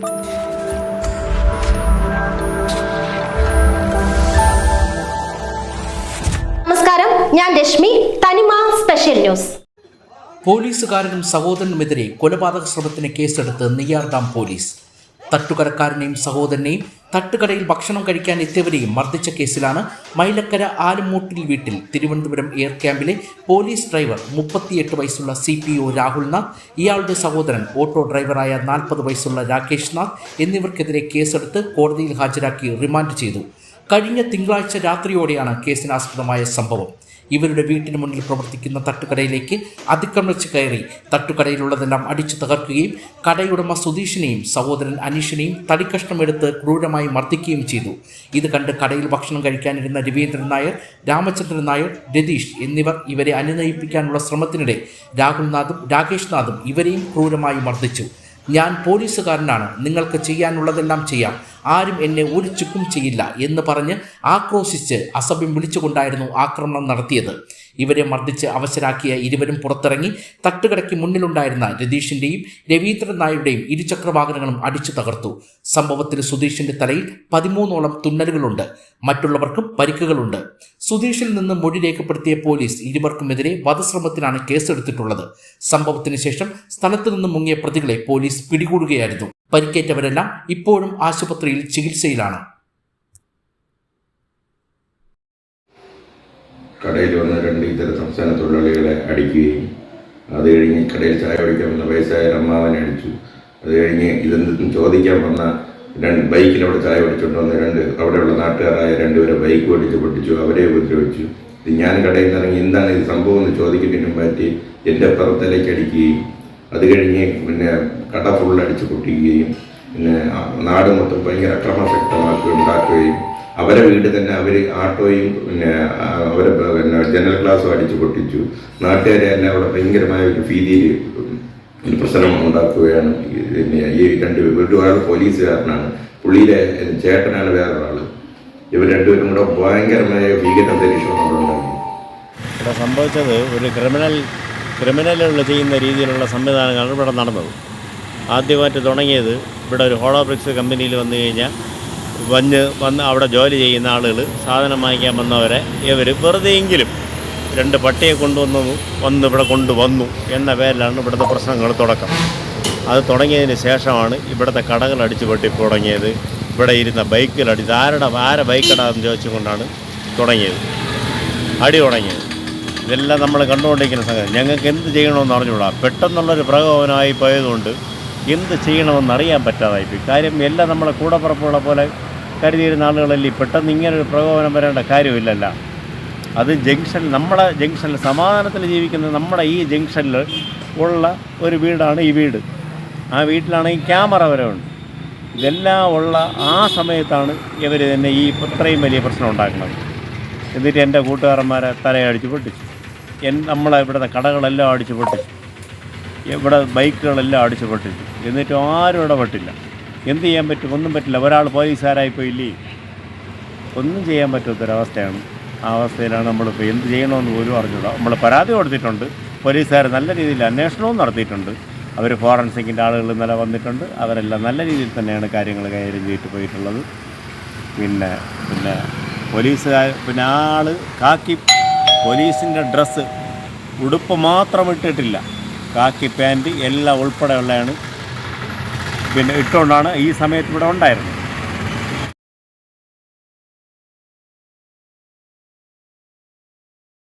നമസ്കാരം. ഞാൻ രശ്മി. തനിമ സ്പെഷ്യൽ ന്യൂസ്. പോലീസുകാരനും സഹോദരനുമെതിരെ കൊലപാതക ശ്രമത്തിന് കേസെടുത്ത് നെയ്യാർ ഡാം പോലീസ്. തട്ടുകടക്കാരനെയും സഹോദരനെയും തട്ടുകടയിൽ ഭക്ഷണം കഴിക്കാൻ എത്തിയവരെയും മർദ്ദിച്ച കേസിലാണ് മൈലക്കര ആലുമൂട്ടിൽ വീട്ടിൽ തിരുവനന്തപുരം എയർ ക്യാമ്പിലെ പോലീസ് ഡ്രൈവർ മുപ്പത്തിയെട്ട് വയസ്സുള്ള സി പി ഒ രാഹുൽനാഥ് ഇയാളുടെ സഹോദരൻ ഓട്ടോ ഡ്രൈവറായ നാൽപ്പത് വയസ്സുള്ള രാകേഷ് നാഥ് എന്നിവർക്കെതിരെ കേസെടുത്ത് കോടതിയിൽ ഹാജരാക്കി റിമാൻഡ് ചെയ്തു. കഴിഞ്ഞ തിങ്കളാഴ്ച രാത്രിയോടെയാണ് കേസിനാസ്പദമായ സംഭവം. ഇവരുടെ വീട്ടിന് മുന്നിൽ പ്രവർത്തിക്കുന്ന തട്ടുകടയിലേക്ക് അതിക്രമിച്ച് കയറി തട്ടുകടയിലുള്ളതെല്ലാം അടിച്ചു തകർക്കുകയും കടയുടമ സുധീഷിനെയും സഹോദരൻ അനീഷിനെയും തടിക്കഷ്ണം എടുത്ത് ക്രൂരമായി മർദ്ദിക്കുകയും ചെയ്തു. ഇത് കണ്ട് കടയിൽ ഭക്ഷണം കഴിക്കാനിരുന്ന രവീന്ദ്രൻ നായർ രാമചന്ദ്രൻ നായർ രതീഷ് എന്നിവർ ഇവരെ അനുനയിപ്പിക്കാനുള്ള ശ്രമത്തിനിടെ രാഹുൽനാഥും രാകേഷ് നാഥും ഇവരെയും ക്രൂരമായി മർദ്ദിച്ചു. ഞാൻ പോലീസുകാരനാണ്. നിങ്ങൾക്ക് ചെയ്യാനുള്ളതെല്ലാം ചെയ്യാം. ആരും എന്നെ ഒരു ചുക്കും ചെയ്യില്ല എന്ന് പറഞ്ഞ് ആക്രോശിച്ച് അസഭ്യം വിളിച്ചുകൊണ്ടായിരുന്നു ആക്രമണം നടത്തിയത്. ഇവരെ മർദ്ദിച്ച് അവശരാക്കിയ ഇരുവരും പുറത്തിറങ്ങി തട്ടുകടയ്ക്ക് മുന്നിലുണ്ടായിരുന്ന രതീഷിന്റെയും രവീന്ദ്രൻ നായരുടെയും ഇരുചക്രവാഹനങ്ങളും അടിച്ചു തകർത്തു. സംഭവത്തിൽ സുധീഷിന്റെ തലയിൽ പതിമൂന്നോളം തുന്നലുകളുണ്ട്. മറ്റുള്ളവർക്കും പരിക്കുകളുണ്ട്. സുധീഷിൽ നിന്ന് മൊഴി രേഖപ്പെടുത്തിയ പോലീസ് ഇരുവർക്കുമെതിരെ വധശ്രമത്തിനാണ് കേസെടുത്തിട്ടുള്ളത്. സംഭവത്തിന് ശേഷം സ്ഥലത്തു നിന്ന് മുങ്ങിയ പ്രതികളെ പോലീസ് പിടികൂടുകയായിരുന്നു. പരിക്കേറ്റവരെല്ലാം ഇപ്പോഴും ആശുപത്രിയിൽ ചികിത്സയിലാണ്. കടയിൽ വന്ന രണ്ട് ഇതര സംസ്ഥാന തൊഴിലാളികളെ അടിക്കുകയും അത് കഴിഞ്ഞ് കടയിൽ ചായ കുടിക്കാൻ വന്ന വയസ്സായ അമ്മാവനെ അടിച്ചു. അത് കഴിഞ്ഞ് ഇതെന്തും ചോദിക്കാൻ വന്ന രണ്ട് ബൈക്കിൽ അവിടെ ചായ കുടിച്ചുകൊണ്ട് വന്ന രണ്ട് അവിടെയുള്ള നാട്ടുകാരായ രണ്ടുപേരെ ബൈക്ക് ഓടിച്ച് പൊട്ടിച്ചു. അവരെ ഉപദ്രവിച്ചു. ഇത് ഞാൻ കടയിൽ നിന്ന് ഇറങ്ങി എന്താണ് ഇത് സംഭവം എന്ന് ചോദിക്കുന്നതിനും പറ്റി എന്റെ പുറത്തിലേക്ക് അടിക്കുകയും അത് കഴിഞ്ഞ് പിന്നെ കട ഫുള്ളടിച്ച് പൊട്ടിക്കുകയും പിന്നെ നാട് മൊത്തം ഭയങ്കര അക്രമശക്തമാക്കി ഉണ്ടാക്കുകയും അവരെ വീട് തന്നെ അവർ ആട്ടോയും പിന്നെ അവരെ പിന്നെ ജനൽ ക്ലാസ്സും അടിച്ചു പൊട്ടിച്ചു. നാട്ടുകാരെ എല്ലാം അവിടെ ഭയങ്കരമായ ഒരു ഭീതിയിൽ ഒരു പ്രശ്നം ഉണ്ടാക്കുകയാണ്. പിന്നെ ഈ രണ്ട് ഒരാൾ പോലീസുകാരനാണ്. പുള്ളിയിലെ ചേട്ടനാണ് വേറൊരാൾ ഇവർ രണ്ടുപേരും കൂടെ ഭയങ്കരമായ ഭീകരാന്തരീക്ഷം അവിടെ ഇവിടെ സംഭവിച്ചത് ഒരു ക്രിമിനൽ ക്രിമിനലുകൾ ചെയ്യുന്ന രീതിയിലുള്ള സംവിധാനങ്ങളാണ് ഇവിടെ നടന്നത്. ആദ്യമായിട്ട് തുടങ്ങിയത് ഇവിടെ ഒരു ഹോളോബ്രിക്സ് കമ്പനിയിൽ വന്നു കഴിഞ്ഞാൽ വന്ന് വന്ന് അവിടെ ജോലി ചെയ്യുന്ന ആളുകൾ സാധനം വാങ്ങിക്കാൻ വന്നവരെ ഇവർ വെറുതെയെങ്കിലും രണ്ട് പട്ടിയെ കൊണ്ടുവന്നു വന്ന് ഇവിടെ കൊണ്ടുവന്നു എന്ന പേരിലാണ് ഇവിടുത്തെ പ്രശ്നങ്ങൾ തുടക്കം. അത് തുടങ്ങിയതിന് ശേഷമാണ് ഇവിടുത്തെ കടകൾ അടിച്ചു പൊട്ടി തുടങ്ങിയത്. ഇവിടെ ഇരുന്ന ബൈക്കിൽ അടിച്ച് ആരുടെ ആരെ ബൈക്കടാന്ന് ചോദിച്ചുകൊണ്ടാണ് തുടങ്ങിയത്. അടി തുടങ്ങിയത്. ഇതെല്ലാം നമ്മൾ കണ്ടുകൊണ്ടിരിക്കുന്ന സംഗതി. ഞങ്ങൾക്ക് എന്ത് ചെയ്യണമെന്ന് അറിഞ്ഞുകൂടാ. പെട്ടെന്നുള്ളൊരു പ്രകോപനമായി പോയതുകൊണ്ട് എന്ത് ചെയ്യണമെന്ന് അറിയാൻ പറ്റാതായിപ്പോയി. കാര്യം എല്ലാം നമ്മളെ കൂടപ്പുറപ്പുകളെ പോലെ കരുതിയിരുന്ന ആളുകളല്ലേ? പെട്ടെന്ന് ഇങ്ങനൊരു പ്രകോപനം വരേണ്ട കാര്യമില്ലല്ല. അത് ജംഗ്ഷൻ നമ്മുടെ ജംഗ്ഷനിൽ സമാധാനത്തിൽ ജീവിക്കുന്ന നമ്മുടെ ഈ ജംഗ്ഷനിൽ ഉള്ള ഒരു വീടാണ് ഈ വീട്. ആ വീട്ടിലാണെങ്കിൽ ക്യാമറ വരെ ഉണ്ട്. ഇതെല്ലാം ഉള്ള ആ സമയത്താണ് ഇവർ തന്നെ ഈ ഇത്രയും വലിയ പ്രശ്നം ഉണ്ടാക്കുന്നത്. എന്നിട്ട് എന്റെ കൂട്ടുകാരന്മാരെ തലയടിച്ച് പൊട്ടിച്ചു. എൻ നമ്മളെ ഇവിടുത്തെ കടകളെല്ലാം അടിച്ച് പൊട്ടിച്ചു. ഇവിടെ ബൈക്കുകളെല്ലാം അടിച്ച് പൊട്ടിച്ചു. എന്നിട്ടും ആരും ഇടപെട്ടില്ല. എന്ത് ചെയ്യാൻ പറ്റും? ഒന്നും പറ്റില്ല. ഒരാൾ പോലീസുകാരായി പോയില്ലേ ഒന്നും ചെയ്യാൻ പറ്റാത്തൊരവസ്ഥയാണ് ആ അവസ്ഥയിലാണ് നമ്മളിപ്പോൾ എന്ത് ചെയ്യണമെന്ന് പോലും അറിഞ്ഞൂടാ നമ്മൾ പരാതി കൊടുത്തിട്ടുണ്ട്. പോലീസുകാർ നല്ല രീതിയിൽ അന്വേഷണവും നടത്തിയിട്ടുണ്ട്. അവർ ഫോറൻസിക്കിന്റെ ആളുകൾ ഇന്നലെ വന്നിട്ടുണ്ട്. അവരെല്ലാം നല്ല രീതിയിൽ തന്നെയാണ് കാര്യങ്ങൾ കൈകാര്യം ചെയ്തിട്ട് പോയിട്ടുള്ളത്. പിന്നെ പിന്നെ പോലീസുകാർ പിന്നെ ആൾ കാക്കി പോലീസിന്റെ ഡ്രസ്സ് ഉടുപ്പ് മാത്രം ഇട്ടിട്ടില്ല. കാക്കി പാന്റ് എല്ലാം ഉൾപ്പെടെയുള്ളതാണ്. പിന്നെ ഇട്ടുകൊണ്ടാണ് ഈ സമയത്ത് ഇവിടെ ഉണ്ടായിരുന്നത്.